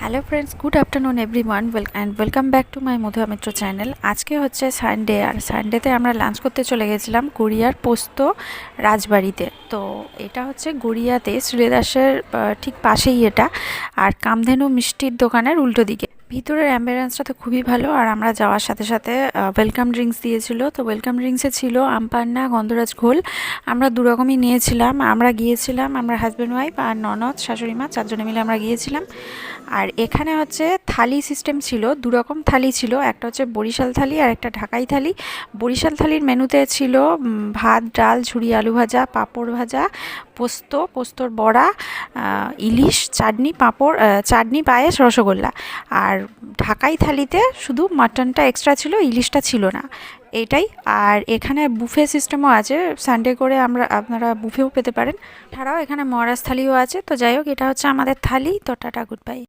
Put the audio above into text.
Hello friends good afternoon everyone and welcome back to my Madhu Mitra channel আজকে হচ্ছে Sunday আর সানডেতে আমরা lunch করতে চলে গেছিলাম গড়িয়ার পোস্ত রাজবাড়িতে। তো এটা হচ্ছে গড়িয়াতে শ্রীদাসের ঠিক পাশেই এটা। আর কামধেনু মিষ্টির দোকানের উল্টো দিকে। ভিতরের অ্যাম্বিয়েন্সটা তো খুবই ভালো, আর আমরা যাওয়ার সাথে সাথে ওয়েলকাম ড্রিঙ্কস দিয়েছিল। তো ওয়েলকাম ড্রিঙ্কসে ছিল আমপান্না, গন্ধরাজ ঘোল। আমরা দু রকমই নিয়েছিলাম। আমরা গিয়েছিলাম, আমরা হাজব্যান্ড ওয়াইফ আর ননদ, শাশুড়ি মা, চারজনে মিলে আমরা গিয়েছিলাম। আর এখানে হচ্ছে থালি সিস্টেম ছিল, দু রকম থালি ছিল। একটা হচ্ছে বরিশাল থালি, আর একটা ঢাকাই থালি। বরিশাল থালির মেনুতে ছিল ভাত, ডাল ঝুড়ি আলু ভাজা, পাঁপড় ভাজা, পোস্ত, পোস্তর বড়া ইলিশ, চাটনি, পাঁপড় চাটনি, পায়েস, রসগোল্লা। আর ঢাকাই থালিতে শুধু মাটনটা এক্সট্রা ছিল, ইলিশটা ছিল না। এটাই, আর এখানে বুফে সিস্টেমও আছে। সানডে করে আমরা, আপনারা বুফেও পেতে পারেন। ছাড়াও এখানে মহারাজ থালিও আছে। তো যাই হোক, এটা হচ্ছে আমাদের থালি। তো টাটা গুড বাই